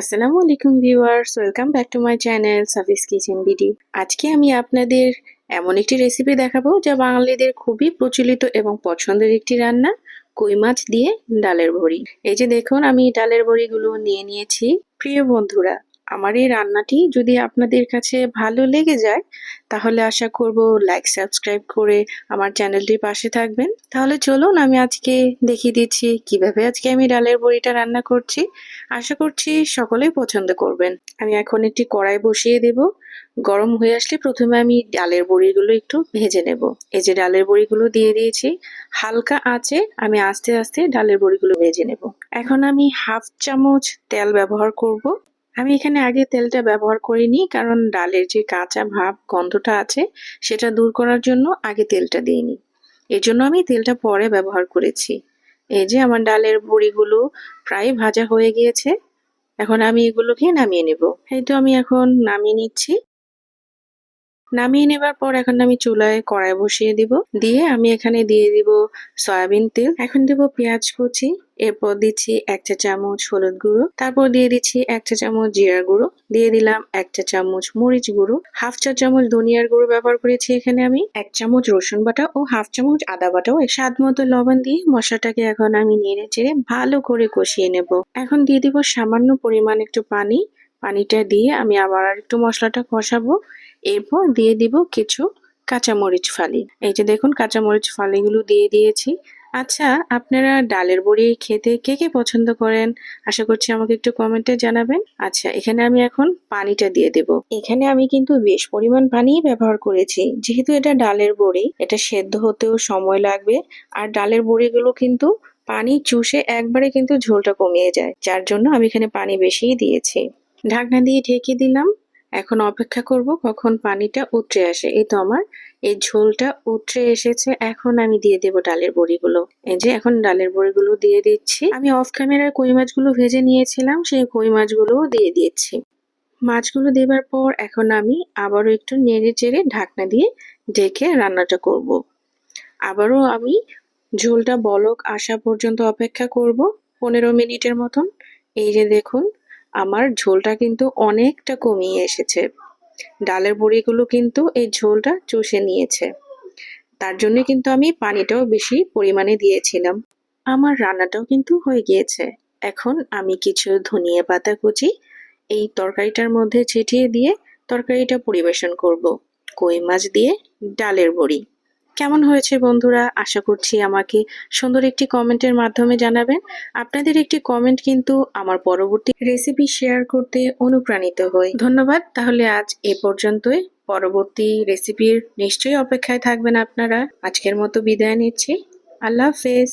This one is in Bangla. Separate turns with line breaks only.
আসসালামু আলাইকুম viewers, welcome back to my channel Safi's kitchen BD. আজকে আমি আপনাদের এমন একটি রেসিপি দেখাবো যা বাঙালিদের খুবই প্রচলিত এবং পছন্দের একটি রান্না, কই মাছ দিয়ে ডালের বড়ি। এই যে দেখুন, আমি ডালের বড়িগুলো নিয়ে নিয়েছি। প্রিয় বন্ধুরা আমার এই রান্নাটি যদি আপনাদের কাছে ভালো লেগে যায়, তাহলে আশা করব লাইক সাবস্ক্রাইব করে আমার চ্যানেলটির পাশে থাকবেন। তাহলে চলুন আমি আজকে দেখিয়ে দিচ্ছি কীভাবে আজকে আমি ডালের বড়িটা রান্না করছি। আশা করছি সকলেই পছন্দ করবেন। আমি এখন একটি কড়াই বসিয়ে দেব। গরম হয়ে আসলে প্রথমে আমি ডালের বড়িগুলো একটু ভেজে নেব। এই যে ডালের বড়িগুলো দিয়ে দিয়েছি, হালকা আঁচে আমি আস্তে আস্তে ডালের বড়িগুলো ভেজে নেব। এখন আমি হাফ চামচ তেল ব্যবহার করব। আমি এখানে আগে তেলটা ব্যবহার করিনি, কারণ ডালের যে কাঁচা ভাব গন্ধটা আছে, সেটা দূর করার জন্য আগে তেলটা দিইনি। এর জন্য আমি তেলটা পরে ব্যবহার করেছি। এই যে আমার ডালের বড়িগুলো প্রায় ভাজা হয়ে গিয়েছে, এখন আমি এগুলোকে নামিয়ে নেব। এই তো আমি এখন নামিয়ে নিচ্ছি। নামিয়ে নেবার পর এখন আমি চুলায় কড়াই বসিয়ে দিব। দিয়ে আমি এখানে দিয়ে দিব সয়াবিন তেল। এখন দিব পেঁয়াজ কুচি। এরপর দিচ্ছি এক চা চামচ হলুদ গুঁড়ো। তারপর দিয়ে দিচ্ছি এক চা চামচ জিরা গুঁড়ো। দিয়ে দিলাম এক চা চামচ মরিচ গুঁড়ো। হাফ চা চামচ ধনিয়ার গুঁড়ো ব্যবহার করেছি এখানে আমি। এক চামচ রসুন বাটা ও হাফ চামচ আদা বাটাও স্বাদ মতো লবণ দিয়ে মশলাটাকে এখন আমি নেড়ে চেড়ে ভালো করে কষিয়ে নেব। এখন দিয়ে দিব সামান্য পরিমাণ একটু পানি। পানিটা দিয়ে আমি আবার আর একটু মশলাটা কষাবো। এরপর দিয়ে দিব কিছু কাঁচামরিচ ফালি। এই যে দেখুন, কাঁচামরিচ ফালিগুলো দিয়ে দিয়েছি। আচ্ছা আপনারা ডালের বড়ি খেতে কে কে পছন্দ করেন? আশা করছি আমাকে একটু কমেন্টে জানাবেন। আচ্ছা এখানে আমি এখন পানিটা দিয়ে দেব। এখানে আমি কিন্তু বেশ পরিমাণ পানি ব্যবহার করেছি। যেহেতু এটা ডালের বড়ি, এটা সেদ্ধ হতেও সময় লাগবে। আর ডালের বড়িগুলো কিন্তু পানি চুষে একবারে কিন্তু ঝোলটা কমিয়ে যায়। যার জন্য আমি এখানে পানি বেশিই দিয়েছি। ঢাকনা দিয়ে ঢেকে দিলাম। এখন অপেক্ষা করব কখন পানিটা উতরে আসে। এই তো আমার, এই ঝোলটা উতরে এসেছে। এখন আমি দিয়ে দেব ডালের বড়িগুলো। এই যে, এখন ডালের বড়িগুলো দিয়ে দিচ্ছি। আমি অফ ক্যামেরার কই মাছগুলো ভেজে নিয়েছিলাম, সেই কই মাছগুলো দিয়ে দিচ্ছি। মাছগুলো দেবার পর এখন আমি আবারও একটু নেড়ে চেড়ে ঢাকনা দিয়ে ঢেকে রান্নাটা করব। আবারও আমি ঝোলটা বলক আসা পর্যন্ত অপেক্ষা করব, পনেরো মিনিটের মতন। এই যে দেখুন আমার ঝোলটা কিন্তু অনেকটা কমিয়ে এসেছে। ডালের বড়িগুলো কিন্তু এই ঝোলটা চষে নিয়েছে। তার জন্য কিন্তু আমি পানিটাও বেশি পরিমাণে দিয়েছিলাম। আমার রান্নাটাও কিন্তু হয়ে গিয়েছে। এখন আমি কিছু ধনিয়া পাতা কুচি, এই তরকারিটার মধ্যে ছিটিয়ে দিয়ে তরকারিটা পরিবেশন করব। কই মাছ দিয়ে ডালের বড়ি। কেমন হয়েছে বন্ধুরা? আশা করছি আমাকে সুন্দর একটি কমেন্টের মাধ্যমে জানাবেন। আপনাদের একটি কমেন্ট কিন্তু আমার পরবর্তী রেসিপি শেয়ার করতে অনুপ্রাণিত হই। ধন্যবাদ। তাহলে আজ এ পর্যন্তই। পরবর্তী রেসিপির নিশ্চয়ই অপেক্ষায় থাকবেন আপনারা। আজকের মতো বিদায় নিচ্ছি। আল্লাহ হাফেজ।